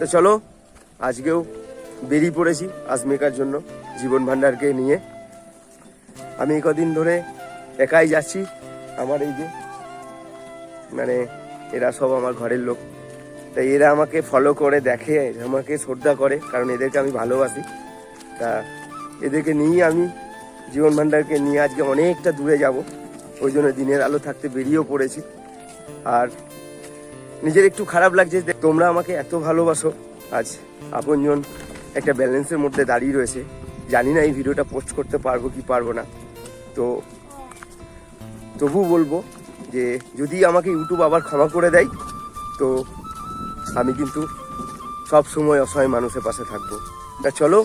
তো চলো, আজকেও বেরিয়ে পড়েছি আজমেকার জন্য জীবন ভান্ডারকে নিয়ে। আমি কদিন ধরে একাই যাচ্ছি, আমার এই যে মানে এরা সব আমার ঘরের লোক। তাই এরা আমাকে ফলো করে, দেখে, আমাকে শ্রদ্ধা করে, কারণ এদেরকে আমি ভালোবাসি। তা এদেরকে নিয়ে আমি জীবন ভান্ডারকে নিয়ে আজকে অনেকটা দূরে যাব। ওই জন্য দিনের আলো থাকতে বেরিয়েও পড়েছি। আর নিজের একটু খারাপ লাগছে তোমরা আমাকে এত ভালোবাসো। আজ আপনজন একটা ব্যালেন্সের মধ্যে দাঁড়িয়ে রয়েছে। জানি না এই ভিডিওটা পোস্ট করতে পারব কি পারব না। তো তবু বলব যে যদি আমাকে ইউটিউব আবার ক্ষমা করে দেয়, তো আমি কিন্তু সব সময় অসহায় মানুষের পাশে থাকব। তা চলো,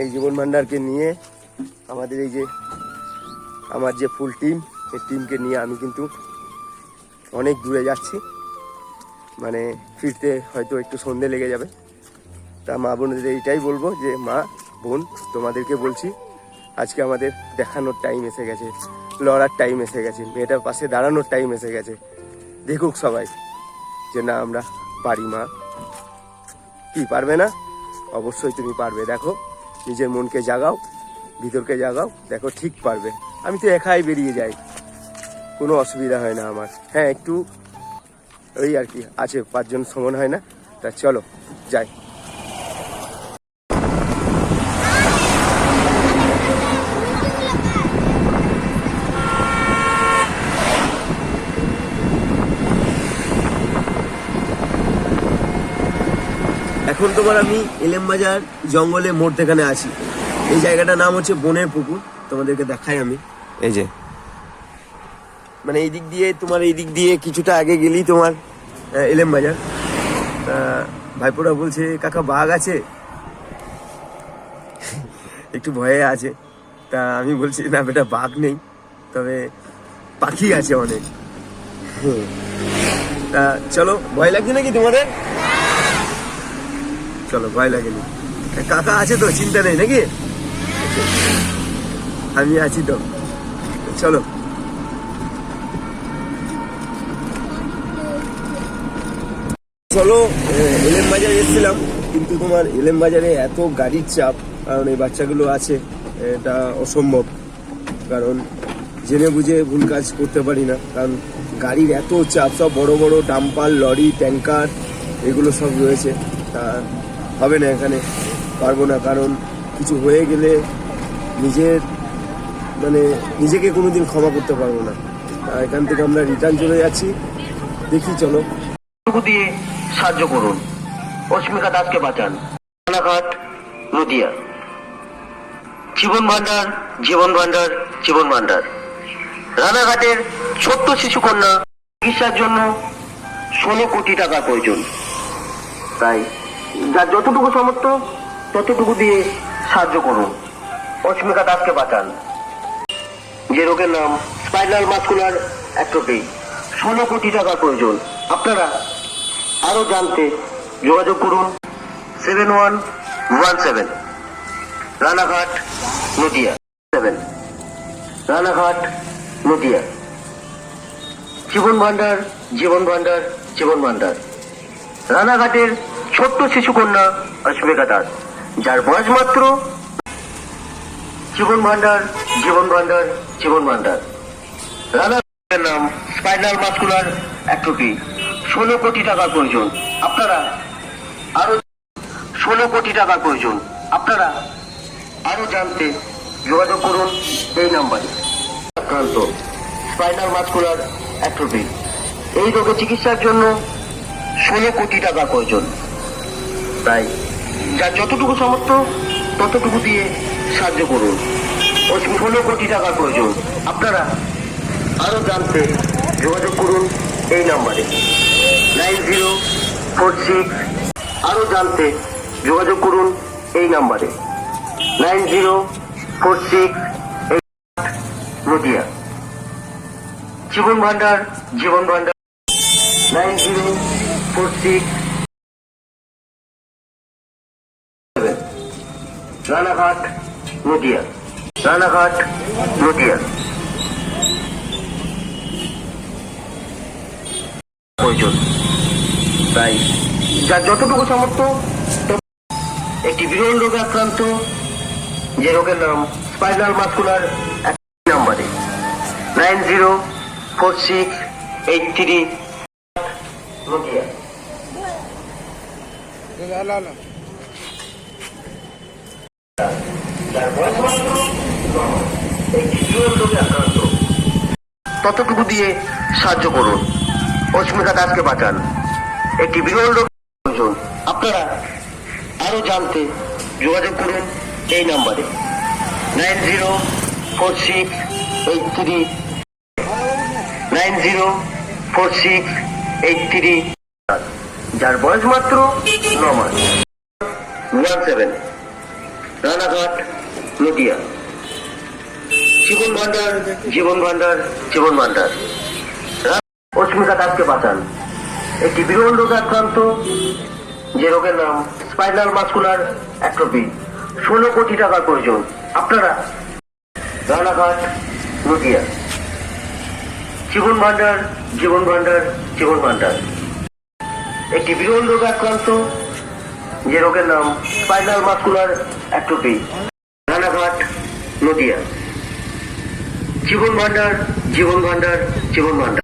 এই জীবন ভান্ডারকে নিয়ে আমাদের এই যে আমার যে ফুল টিম এই টিমকে নিয়ে আমি কিন্তু অনেক দূরে যাচ্ছি। মানে ফিরতে হয়তো একটু সন্ধে লেগে যাবে। তা মা বোনদের এইটাই বলব যে, মা, বোন, তোমাদেরকে বলছি, আজকে আমাদের দেখানোর টাইম এসে গেছে, লড়ার টাইম এসে গেছে, মেয়েটার পাশে দাঁড়ানোর টাইম এসে গেছে। দেখুক সবাই যে না, আমরা পারি, মা। কি, পারবে না? অবশ্যই তুমি পারবে। দেখো, নিজের মনকে জাগাও, ভিতরকে জাগাও, দেখো ঠিক পারবে। আমি তো একাই বেরিয়ে যাই। কোনো অসুবিধা হয় না আমার। হ্যাঁ একটু ওই আর কি, আছে, পাঁচজন সমান হয় না। তা চলো, যাই। এখন তোমার আমি এলেম বাজার জঙ্গলে মোড় এখানে আছি। এই জায়গাটার নাম হচ্ছে বনের পুকুর। তোমাদেরকে দেখাই আমি। এই যে মানে এই দিক দিয়ে, তোমার এই দিক দিয়ে কিছুটা আগে গেলেই তোমার এলেম বাজার। ভাইপোরা বলছে, কাকা, বাঘ আছে? একটু ভয়ে আছে। তা আমি বলছি, না বেটা, বাঘ নেই। তবে পাখি আছে অনেক। তা চলো, ভয় লাগছে নাকি তোমাদের? চলো, ভয় লাগেনি কাকা আছে তো, চিন্তা নেই নাকি? আমি আছি তো। চলো। চলো এ- এলেম বাজারে এসেছিলাম। কিন্তু তোমার এলেম বাজারে এত গাড়ির চাপ, কারণ এই বাচ্চাগুলো আছে, এটা অসম্ভব। কারণ জেনে বুঝে ভুল কাজ করতে পারি না, কারণ গাড়ির এত চাপ, সব বড় বড় ডাম্পার, লরি, ট্যাঙ্কার, এগুলো সব রয়েছে। তা হবে না এখানে, পারব না, কারণ কিছু হয়ে গেলে নিজের মানে নিজেকে কোনো দিন ক্ষমা করতে পারব না। এখান থেকে আমরা রিটার্ন চলে যাচ্ছি। দেখি, চলো। দিয়ে সাহায্য করুন। অস্মিকা দাসকে বাঁচান। রানাঘাট, নদিয়া। জীবন ভান্ডার জীবন ভান্ডার জীবন ভান্ডার। রানাঘাটের ছোট্ট শিশু কন্যা চিকিৎসার জন্য ষোলো কোটি টাকা প্রয়োজন। তাই যার যতটুকু সামর্থ্য, ততটুকু দিয়ে সাহায্য করুন। অস্মিকা দাসকে বাঁচান। যে রোগের নাম স্পাইনাল মাস্কুলার অ্যাট্রোফি ষোলো কোটি টাকা প্রয়োজন। আপনারা আরও জানতে যোগাযোগ করুন seven one one seven Ranaghat, Nadia. Seven Ranaghat, Nadia. Jiban Bhandar Jiban Bhandar Jiban Bhandar. রানাঘাটের ছোট্ট শিশু কন্যা অস্মিকা দাস, যার বয়স মাত্র জীবন ভান্ডার জীবন ভান্ডার জীবন ভান্ডার। রানাঘাটের নাম স্পাইনাল মাস্কুলার অ্যাট্রোফি ষোলো কোটি টাকা প্রয়োজন। আপনারা আরও ষোলো কোটি টাকা প্রয়োজন। আপনারা আরও জানতে যোগাযোগ করুন এই নাম্বারে। আক্রান্ত। স্পাইনাল মাস্কুলার অ্যাট্রোপি এই রোগের চিকিৎসার জন্য ষোলো কোটি টাকা প্রয়োজন। তাই যা যতটুকু সামর্থ্য, ততটুকু দিয়ে সাহায্য করুন। ও ষোলো কোটি টাকা প্রয়োজন। আপনারা আরও জানতে যোগাযোগ করুন এই নাম্বারে। Nine zero four six. আরও জানতে যোগাযোগ করুন এই নাম্বারে। Nine zero four six eight Nadia. Jiban Bhandar Jiban Bhandar. Nine zero four six Ranaghat, Nadia. Ranaghat, Nadia. প্রয়োজন তাই যার যতটুকু সামর্থ্য একটি বিরল রোগে আক্রান্ত, যে রোগের নাম স্পাইনাল মাস্কুলার নাম্বারে। Nine zero four six eight three ততটুকু দিয়ে সাহায্য করুন। অস্মিতা দাসকে বাঁচান। একটি বিরল প্রয়োজন আপনারা আরও জানতে যোগাযোগ করুন এই নাম্বারে। Nine zero four six eight three. Nine zero four six eight three. যার বয়স মাত্র ন মাস। One seven. রানাঘাট, নদিয়া। জীবন ভান্ডার জীবন ভান্ডার জীবন ভান্ডার। অস্মিতা দাসকে বাঁচান। একটি বিরল রোগে আক্রান্ত, যে রোগের নাম স্পাইনাল মাস্কুলার অ্যাট্রোপি ষোলো কোটি টাকার প্রয়োজন। আপনারা রানাঘাট, নদিয়া। জীবন ভান্ডার জীবন ভান্ডার জীবন ভান্ডার একটি বিরল রোগে আক্রান্ত, যে রোগের নাম spinal muscular atrophy Ranaghat, Nadia. Jiban Bhandar Jiban Bhandar Jiban Bhandar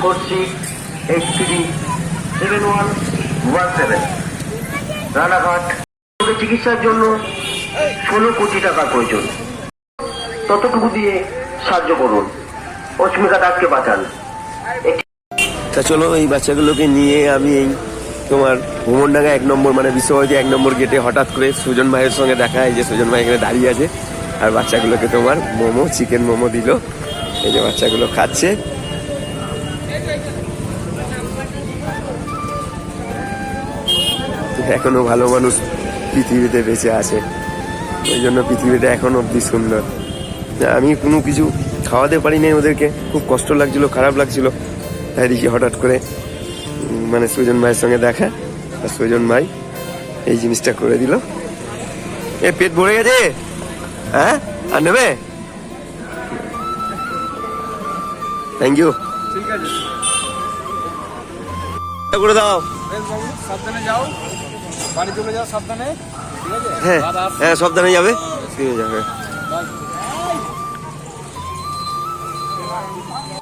four six eight three seven one seven Ranaghat. চিকিৎসার জন্য ষোলো কোটি টাকার প্রয়োজন। ততটুকু দিয়ে সাহায্য করুন। অস্মিতা দাসকে বাঁচান। তা চলো, এই বাচ্চাগুলোকে নিয়ে আমি এই তোমার ভ্রমণডাঙ্গা এক নম্বর মানে বিশ্বভারতী এক নম্বর গেটে হঠাৎ করে সুজন ভাইয়ের সঙ্গে দেখা হয় যে সুজন ভাই এখানে দাঁড়িয়ে আছে। আর বাচ্চাগুলোকে তোমার মোমো চিকেন মোমো দিল। এই যে বাচ্চাগুলো খাচ্ছে। এখনও ভালো মানুষ পৃথিবীতে বেঁচে আছে। ওই জন্য পৃথিবীটা এখন অব্দি সুন্দর। আমি কোনো কিছু খাওয়াতে পারি নাই ওদেরকে। খুব কষ্ট লাগছিল খারাপ লাগছিল। তাই দেখি হঠাৎ করে মানে সুজন ভাইয়ের সঙ্গে দেখা আর সুজন ভাই এই জিনিসটা করে দিল। এ পেট ভরে গেছে? হ্যাঁ? আর নেবে? থ্যাংক ইউ ঠিক আছে। করে দাও। সাবধানে যাও। বাড়ি চলে যাও সাবধানে। ঠিক আছে? হ্যাঁ হ্যাঁ সাবধানে যাবে। ঠিক যাবে।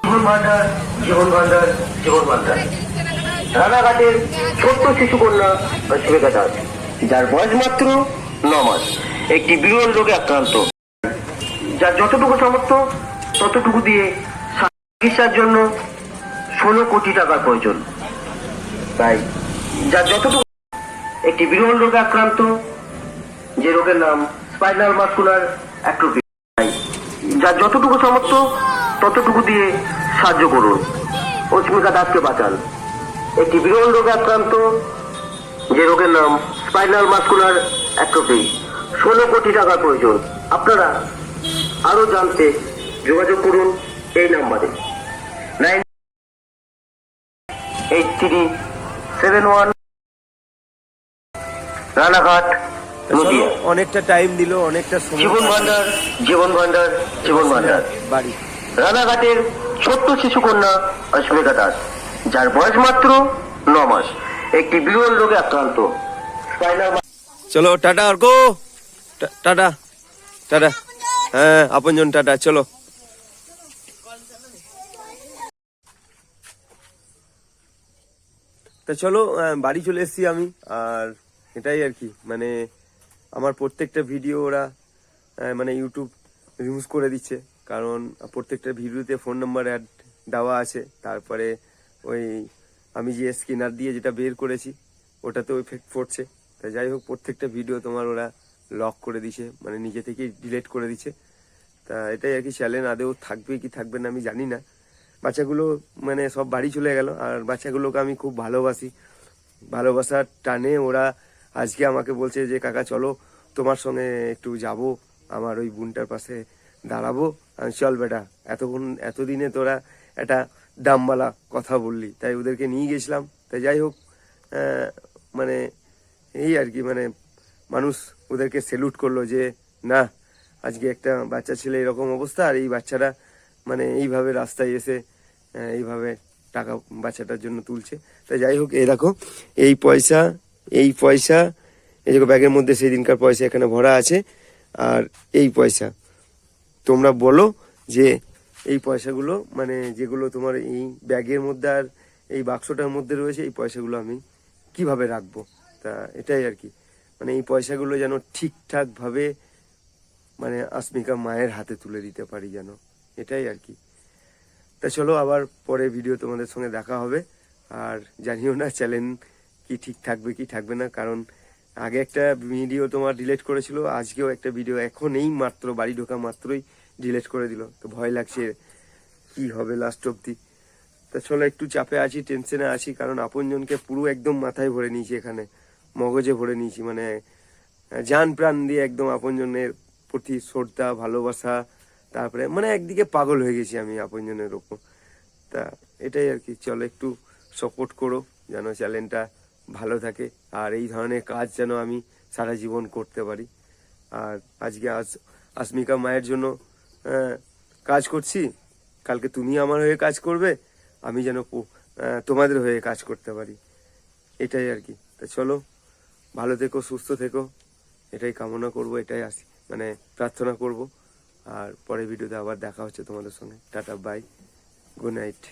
জীবন ভান্ডার জীবন ভান্ডার জীবন ভান্ডার। রানাঘাটের ছোট্ট শিশু কন্যা দাস যার বয়স মাত্র ন মাস। একটি বিরল রোগে আক্রান্ত। যার যতটুকু সামর্থ্য ততটুকু দিয়ে চিকিৎসার জন্য ষোলো কোটি টাকার প্রয়োজন। তাই যার যতটুকু একটি বিরল রোগে আক্রান্ত, যে রোগের নাম স্পাইনাল মাস্কুলার অ্যাট্রোপি যার যতটুকু সামর্থ্য, ততটুকু দিয়ে সাহায্য করুন। অস্মিতা দাসকে বাঁচান। একটি বিরল রোগে আক্রান্ত, যে রোগের নাম স্পাইনাল মাস্কুলার অ্যাট্রোপি ষোলো কোটি টাকার প্রয়োজন। আপনারা আরও জানতে যোগাযোগ করুন এই নাম্বারে। Nine eight three seven one Ranaghat Nadia. অনেকটা টাইম দিল অনেকটা সময় জীবন ভান্ডার জীবন ভান্ডার জীবন ভান্ডার। বাড়ি রানাঘাটের ছোট্ট শিশু কন্যা অস্মিতা দাস যার বয়স মাত্র ন মাস। একটি বিরল রোগে আক্রান্ত। চলো টাটা অর্ক। টা- টাটা টাটা। হ্যাঁ আপনজন টাটা চলো। তা চলো বাড়ি চলে এসেছি আমি আর এটাই আর কি। মানে আমার প্রত্যেকটা ভিডিও ওরা মানে ইউটিউব রিমুভ করে দিচ্ছে। কারণ, প্রত্যেকটা ভিডিওতে ফোন নাম্বার অ্যাড দেওয়া আছে। তারপরে ওই, আমি যে স্ক্যানার দিয়ে যেটা বের করেছি ওটাতেও এফেক্ট পড়ছে। তা যাই হোক, প্রত্যেকটা ভিডিও তোমার ওরা লক করে দিছে। মানে নিজে থেকেই ডিলেট করে দিচ্ছে তা এটাই আর কি চ্যালেঞ্জ আদেও থাকবে কি থাকবে না আমি জানি না। বাচ্চাগুলো মানে সব বাড়ি চলে গেল। আর বাচ্চাগুলোকে আমি খুব ভালোবাসি। ভালোবাসার টানে ওরা আজকে আমাকে বলছে যে, কাকা, চলো তোমার সঙ্গে একটু যাব। আমার ওই বোনটার পাশে দাঁড়াবো। আমি চল বেটা, এতক্ষণ, এতদিনে তোরা একটা দামবালা কথা বললি। তাই ওদেরকে নিয়ে গেছিলাম। তাই যাই হোক মানে এই আর কি মানে মানুষ ওদেরকে সেলুট করল যে, না, আজকে একটা বাচ্চা ছেলে এরকম অবস্থা, আর এই বাচ্চারা মানে এইভাবে রাস্তায় এসে এইভাবে টাকা, বাচ্চাটার জন্য তুলছে। তাই যাই হোক, এই দেখো, এই পয়সা এই পয়সা, এই দেখো ব্যাগের মধ্যে সেদিনকার পয়সা এখানে ভরা আছে, আর এই পয়সা। তোমরা বলো যে এই পয়সাগুলো মানে যেগুলো তোমার এই ব্যাগের মধ্যে আর এই বাক্সটার মধ্যে রয়েছে, এই পয়সাগুলো আমি কীভাবে রাখব? তা এটাই আর কি। মানে এই পয়সাগুলো যেন ঠিকঠাকভাবে মানে আসমিকা মায়ের হাতে তুলে দিতে পারি যেন। এটাই আর কি। তা চলো আবার পরে ভিডিও তোমাদের সঙ্গে দেখা হবে। আর জানিও না চ্যানেল কি ঠিক থাকবে, কি থাকবে না? কারণ আগে একটা ভিডিও তোমার ডিলেট করেছিল, আজকেও একটা ভিডিও এখন এই মাত্র, বাড়ি ঢোকা মাত্রই ডিলেট করে দিল। তো ভয় লাগছে কি হবে লাস্ট অব্দি তা চলো, একটু চাপে আছি টেনশনে আছি, কারণ আপনজনকে পুরো একদম মাথায় ভরে নিয়েছি এখানে। মগজে ভরে নিয়েছি মানে যান প্রাণ দিয়ে একদম আপনজনের প্রতি শ্রদ্ধা, ভালোবাসা, তারপরে মানে একদিকে পাগল হয়ে গেছি আমি আপনজনের ওপর। তা এটাই আর কি, চলো, একটু সাপোর্ট করো, যেন চ্যানেলটা ভালো থাকে। আর এই ধরনের কাজ যেন আমি সারা জীবন করতে পারি। আর আজকে আজ আসমিকা মায়ের জন্য কাজ করছি। কালকে তুমি আমার হয়ে কাজ করবে, আমি যেন তোমাদের হয়ে কাজ করতে পারি। এটাই আর কি। তা চলো, ভালো থেকো, সুস্থ থেকো। এটাই কামনা করব, এটাই আসি মানে প্রার্থনা করব। আর পরের ভিডিওতে আবার দেখা হচ্ছে তোমাদের সঙ্গে। Tata, bye. Good night.